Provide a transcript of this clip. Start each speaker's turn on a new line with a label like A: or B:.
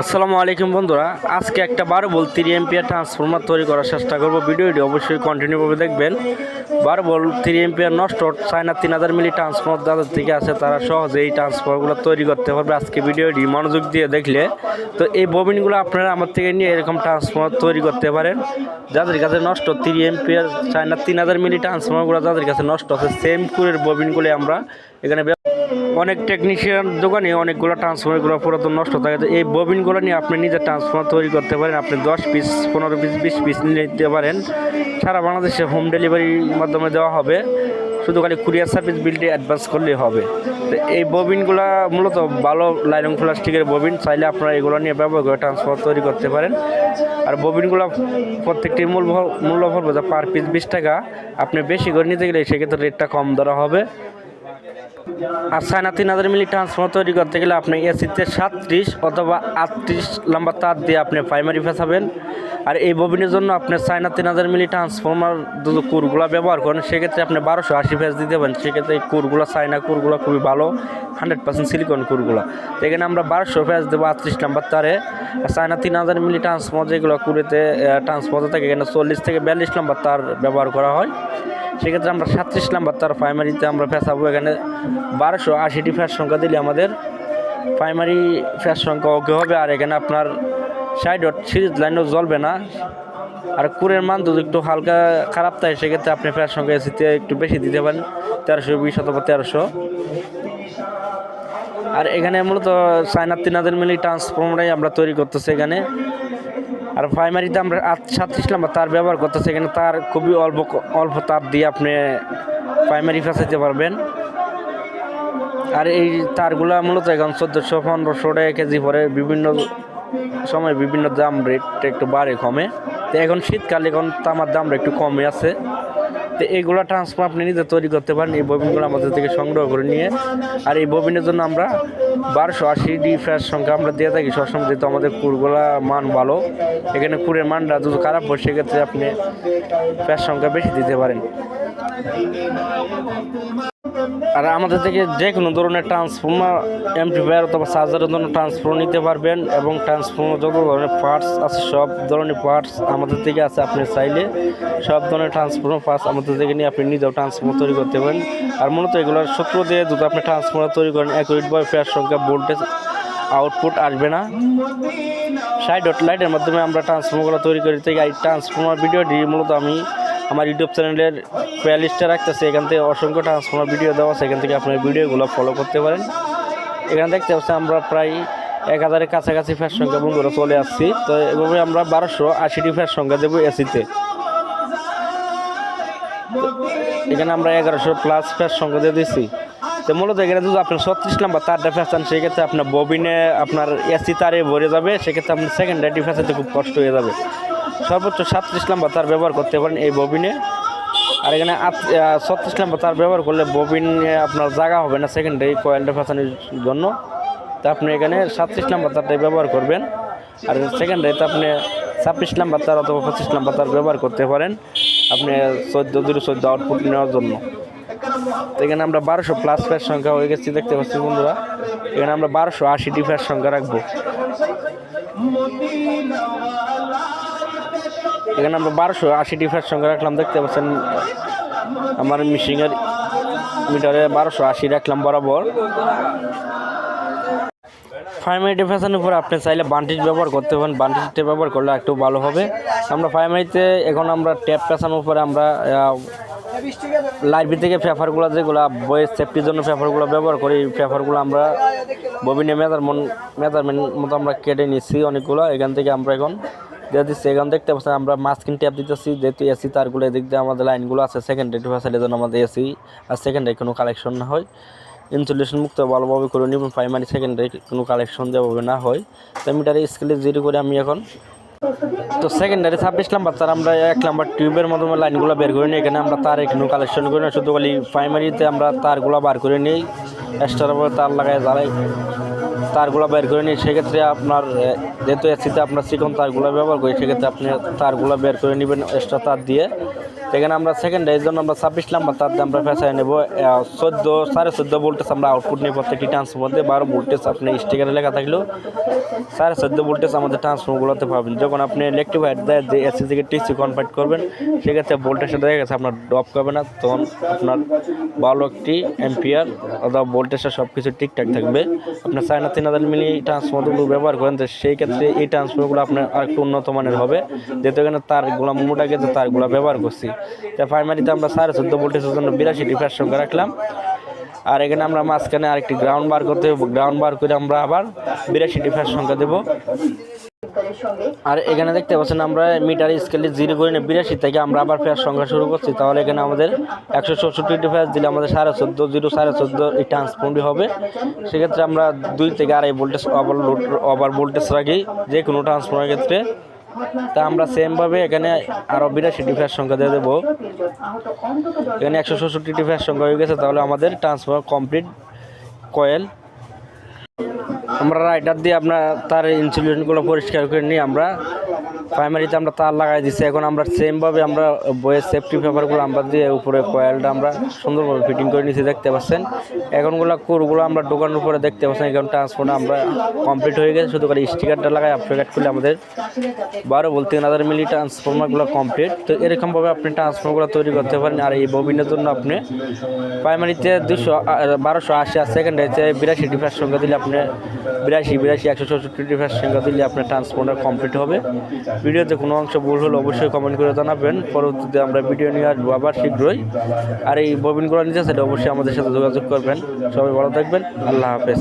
A: আসসালামু আলাইকুম বন্ধুরা। আজকে একটা বারো বল থ্রি এমপিয়ার ট্রান্সফরমার তৈরি করার চেষ্টা করব। ভিডিওটি অবশ্যই কন্টিনিউভাবে দেখবেন। বারো বল থ্রি এমপিয়ার নষ্ট চায়না তিন হাজার মিলি ট্রান্সফর্মার যাদের থেকে আছে, তারা সহজে এই ট্রান্সফরমারগুলো তৈরি করতে পারবে। আজকে ভিডিওটি মনোযোগ দিয়ে দেখলে, তো এই ববিনগুলো আপনারা আমার থেকে নিয়ে এরকম ট্রান্সফর্মার তৈরি করতে পারেন। যাদের কাছে নষ্ট থ্রি এমপিয়ার চায়না তিন হাজার মিলি ট্রান্সফর্মারগুলো যাদের কাছে নষ্ট আছে সেম কুরের ববিনগুলি আমরা এখানে অনেক টেকনিশিয়ান দোকানে অনেকগুলো ট্রান্সফর্মারগুলো পুরাতন নষ্ট থাকে তো এই ববিনগুলো নিয়ে আপনি নিজে ট্রান্সফর্মার তৈরি করতে পারেন। আপনি দশ পিস পনেরো পিস বিশ পিস নিয়ে নিতে পারেন। সারা বাংলাদেশে হোম ডেলিভারির মাধ্যমে দেওয়া হবে। শুধু খালি কুরিয়ার সার্ভিস বিলটি অ্যাডভান্স করলেই হবে। তো এই ববিনগুলো মূলত ভালো লাইলন প্লাস্টিকের ববিন। চাইলে আপনারা এগুলো নিয়ে ব্যবহার করে ট্রান্সফর্মার তৈরি করতে পারেন। আর ববিনগুলো প্রত্যেকটি মূল মূল্য পড়বে যে পার পিস বিশ টাকা। আপনি বেশি করে নিতে গেলে সেক্ষেত্রে রেটটা কম ধরা হবে। আর সাইনা তিন হাজার মিলি ট্রান্সফর্মার তৈরি করতে গেলে আপনি এসিতে সাতত্রিশ অথবা আটত্রিশ লম্বা তার দিয়ে আপনি প্রাইমারি ফেসাবেন আর এই ববিনের জন্য আপনি সাইনা তিন হাজার মিলি ট্রান্সফর্মার যদি কুরগুলো ব্যবহার করেন, সেক্ষেত্রে আপনি বারোশো আশি ফেস দিতে পারেন। সেক্ষেত্রে এই কুরগুলো সাইনা কুরগুলো খুবই ভালো হান্ড্রেড পার্সেন্ট সিলিকন কুরগুলো। তো এখানে আমরা বারোশো ফেস দেবো আটত্রিশ নাম্বার তারে। সাইনা তিন হাজার মিলি ট্রান্সফর্মার যেগুলো কুড়িতে ট্রান্সফর্মার থাকে, এখানে চল্লিশ থেকে বিয়াল্লিশ নম্বর তার ব্যবহার করা হয়। সেক্ষেত্রে আমরা সাতত্রিশ নাম্বার তার প্রাইমারিতে আমরা ফেসাবো। এখানে বারোশো আশিটি ফ্যাস সংখ্যা দিলে আমাদের প্রাইমারি ফ্যাস সংখ্যা ওকে হবে। আর এখানে আপনার সাইড সিরিজ লাইনও জ্বলবে না। আর কুরের মান যদি একটু হালকা খারাপ থাকে, সেক্ষেত্রে আপনি ফ্যাস সংখ্যা এসিতে একটু বেশি দিতে পারেন। তেরোশো বিশ অথবা তেরোশো। আর এখানে মূলত চায়নার তিন হাজার মিলি ট্রান্সফর্মারাই আমরা তৈরি করতেছি এখানে। আর প্রাইমারিতে আমরা সাতত্রিশ নাম্বার তার ব্যবহার করতেছি এখানে তার খুবই অল্প অল্প তার দিয়ে আপনি প্রাইমারি ফাঁসাইতে পারবেন। আর এই তারগুলো মূলত এখন চোদ্দোশো, পনেরোশো টাকা কেজি পরে বিভিন্ন সময় বিভিন্ন দাম রেট একটু বাড়ে কমে। তো এখন শীতকালে এখন তামার দামটা একটু কমে আছে। তো এইগুলো ট্রান্সফার আপনি নিজে তৈরি করতে পারেন। এই ববিনগুলো আমাদের থেকে সংগ্রহ করে নিয়ে। আর এই ববিনের জন্য আমরা বারোশো আশি ডি ফ্যাস সংখ্যা আমরা দিয়ে থাকি সবসময়, যেহেতু আমাদের কুরগুলা মান ভালো। এখানে কুরের মানটা যদি খারাপ হয়, সেক্ষেত্রে আপনি ফ্যাস সংখ্যা বেশি দিতে পারেন। আর আমাদের থেকে যে কোনো ধরনের ট্রান্সফর্মার এমপ্লিফায়ার অথবা চার্জারের জন্য ট্রান্সফর্মার নিতে পারবেন এবং ট্রান্সফর্মার যত ধরনের পার্টস আছে, সব ধরনের পার্টস আমাদের থেকে আছে। আপনি চাইলে সব ধরনের ট্রান্সফর্মার পার্টস আমাদের থেকে নিয়ে আপনি নিজেও ট্রান্সফর্মার তৈরি করতে পারেন। আর মূলত এগুলোর সূত্র দিয়ে যদি আপনি ট্রান্সফর্মার তৈরি করেন অ্যাকুরেট বা ফেয়ার সংখ্যা ভোল্টেজ আউটপুট আসবে না। সাইড ডট লাইটের মাধ্যমে আমরা ট্রান্সফর্মারগুলো তৈরি করি। থেকে এই ট্রান্সফর্মার ভিডিওটি মূলত আমি আমার ইউটিউব চ্যানেলের প্লেলিস্টে রাখতেছি। এখান থেকে অসংখ্য ট্রান্সফর্মার ভিডিও দেওয়া আছে। এখান থেকে আপনার ভিডিওগুলো ফলো করতে পারেন। এখানে দেখতে পাচ্ছি আমরা প্রায় এক হাজারের কাছাকাছি ফ্যার সংখ্যা বন্ধুরা চলে আসছি। তো এভাবে আমরা বারোশো আশিটি ফ্যার সংখ্যা দেবো এসিতে এখানে আমরা এগারোশো প্লাস ফ্যার সংখ্যা দিয়ে দিচ্ছি তো মূলত এখানে যদি আপনার ছত্রিশ নাম্বার তারটা ফ্যাশন সেক্ষেত্রে আপনার ববিনে আপনার এসি তারে ভরে যাবে। সেক্ষেত্রে আপনার সেকেন্ড সেকেন্ডারি ফ্যাশাতে খুব কষ্ট হয়ে যাবে। সর্বোচ্চ সাতত্রিশ নাম্বার তার ব্যবহার করতে পারেন এই ববিনে আর এখানে ছত্রিশ নাম্বার তার ব্যবহার করলে ববিনে আপনার জায়গা হবে না সেকেন্ডারি কয়েলটা ফ্যাশনের জন্য। তা আপনি এখানে সাতত্রিশ নাম্বার তারটাই ব্যবহার করবেন। আর সেকেন্ডারিতে আপনি ছাব্বিশ নাম্বার তার অথবা পঁচিশ নাম্বার তার ব্যবহার করতে পারেন। আপনি চোদ্দ দুটো চোদ্দ আউটপুট নেওয়ার জন্য। তো এখানে আমরা বারোশো প্লাস ফ্যার সংখ্যা হয়ে গেছি, দেখতে পাচ্ছি বন্ধুরা। এখানে আমরা বারোশো আশিটি ফ্যার সংখ্যা রাখব। এখানে আমরা বারোশো আশিটি ফ্যার সংখ্যা রাখলাম, দেখতে পাচ্ছেন আমার মিশিংয়ের মিটারে বারোশো আশি রাখলাম বরাবর। প্রাইমারি ফ্যাশনের উপরে আপনি চাইলে বান্টিজ ব্যবহার করতে পারেন বান্টিজটা ব্যবহার করলে একটু ভালো হবে। আমরা প্রাইমারিতে এখন আমরা ট্যাপ ফ্যাশনের উপরে আমরা লাইব্রেরি থেকে পেপারগুলো যেগুলো বইয়ের সেফটির জন্য পেপারগুলো ব্যবহার করি পেপারগুলো আমরা ববিনে মেজারমেন্ট মেজারমেন্ট মতো আমরা কেটে নিচ্ছি অনেকগুলো। এখান থেকে আমরা এখন দিয়ে দিচ্ছি এখান দেখতে পাচ্ছেন, আমরা মাস্কিন ট্যাপ দিতেছি, যেহেতু এসি তারগুলো এদিক দিয়ে আমাদের লাইনগুলো আছে সেকেন্ডারি ফ্যাসিলিটির জন্য আমাদের এসি আর সেকেন্ডারি কোনো কালেকশন না হয়। ইনসুলেশন মুক্ত ভালোভাবে করে নিব প্রাইমারি সেকেন্ডারি কোনো কালেকশন যেভাবে না হয়। তো মিটারে স্কেলে জিরো করে আমি এখন তো সেকেন্ডারি ছাব্বিশ নাম্বার তার আমরা এক নাম্বার টিউবের মাধ্যমে লাইনগুলো বের করে নিই। এখানে আমরা তার এখানে কালেকশন করি না, শুধু খালি প্রাইমারিতে আমরা তারগুলো বার করে নিই। এক্সট্রা তার লাগাই জ্বালাই। তারগুলো বের করে নিই সেক্ষেত্রে আপনার যেহেতু এসিতে আপনার চিকন তারগুলো ব্যবহার করি, সেক্ষেত্রে আপনি তারগুলো বের করে নেবেন এক্সট্রা তার দিয়ে। তো এখানে আমরা সেকেন্ড এর জন্য আমরা ছাব্বিশ নাম্বার তার আমরা ফেসায় নেব। চোদ্দ, সাড়ে চোদ্দ ভোল্টেজ আমরা আউটপুট নিই প্রত্যেকটি ট্রান্সফর্মার বারো ভোল্টেজ আপনি স্টিকারে লেখা থাকলেও সাড়ে চোদ্দ ভোল্টেজ আমাদের ট্রান্সফর্মারগুলোতে পাবেন। যখন আপনি ইলেকট্রিফাইড দেয় যে এসি থেকে টিসি কনভার্ট করবেন, সেক্ষেত্রে ভোল্টেজটা দেখা গেছে আপনার ড্রপ করবে না, তখন আপনার ভালো একটি এম্পিয়ার অথবা ভোল্টেজটা সব কিছু ঠিকঠাক থাকবে। আপনার সাড়ে না তিন হাজার মিলি ট্রান্সফর্মারগুলো ব্যবহার করেন, তো সেই ক্ষেত্রে এই ট্রান্সফর্মারগুলো আপনার আর একটু উন্নত মানের হবে। যেহেতু এখানে তারগুলো মোটা গেছে তারগুলো ব্যবহার করছি। তা প্রাইমারিতে আমরা সাড়ে চোদ্দ ভোল্টেজের জন্য বিরাশি ডিফার সঙ্গে রাখলাম। আর এখানে আমরা মাঝখানে আরেকটি গ্রাউন্ড বার করতে গ্রাউন্ড বার করে আমরা আবার বিরাশি ডিফার সংখ্যা দেবো। আর এখানে দেখতে পাচ্ছেন আমরা মিটার স্কেলে জিরো করে নিয়ে বিরাশি থেকে আমরা আবার ফেয়ার সংখ্যা শুরু করছি। তাহলে এখানে আমাদের একশো চৌষট্টি ডিফারেন্স দিলে আমাদের সাড়ে চোদ্দ জিরো সাড়ে চোদ্দ এই ট্রান্সফর্মটি হবে। সেক্ষেত্রে আমরা দুই থেকে আড়াই ভোল্টেজ ওভার ওভার ভোল্টেজ রাখি। যে কোনো ট্রান্সফর্মের ক্ষেত্রে। তা আমরা সেমভাবে এখানে আরও বিরাশি ডিফারেন্স সংখ্যা দিয়ে দেবো। এখানে একশো চৌষট্টি ডিফারেন্স সংখ্যা হয়ে গেছে, তাহলে আমাদের ট্রান্সফার কমপ্লিট কয়েল আমরা রাইটার দিয়ে আপনার তার ইনসুলেশনগুলো পরিষ্কার করে নিই আমরা প্রাইমারিতে আমরা তার লাগাই দিচ্ছি এখন আমরা সেমভাবে আমরা বইয়ের সেফটি পেপারগুলো আমরা দিয়ে উপরে কয়েলটা আমরা সুন্দরভাবে ফিটিং করে নিয়েছি দেখতে পাচ্ছেন? এখনগুলো কোরগুলো আমরা দোকানের উপরে দেখতে পাচ্ছেন। এখন ট্রান্সফার আমরা কমপ্লিট হয়ে গেছে। শুধু করে স্টিকারটা লাগাই আপডেট করলে আমাদের বারো বলতে হাজার মিলি ট্রান্সফর্মারগুলো কমপ্লিট তো এরকমভাবে আপনি ট্রান্সফর্মারগুলো তৈরি করতে পারেন। আর এই ববিনের জন্য আপনি প্রাইমারিতে দুশো বারোশো আশি আর সেকেন্ডে হচ্ছে বিরাশি ডিফার সংখ্যা দিলে আপনি বিরাশি বিরাশি, একশো চৌষট্টি ডিফার সংখ্যা দিলে আপনার ট্রান্সফর্মার কমপ্লিট হবে। ভিডিওতে কোনো অংশ ভুল হলে অবশ্যই কমেন্ট করে জানাবেন। পরবর্তীতে আমরা ভিডিও নিয়ে আসব আবার শীঘ্রই। আর এই ববিনগুলো নিতে সেটা অবশ্যই আমাদের সাথে যোগাযোগ করবেন। সবাই ভালো থাকবেন। আল্লাহ হাফেজ।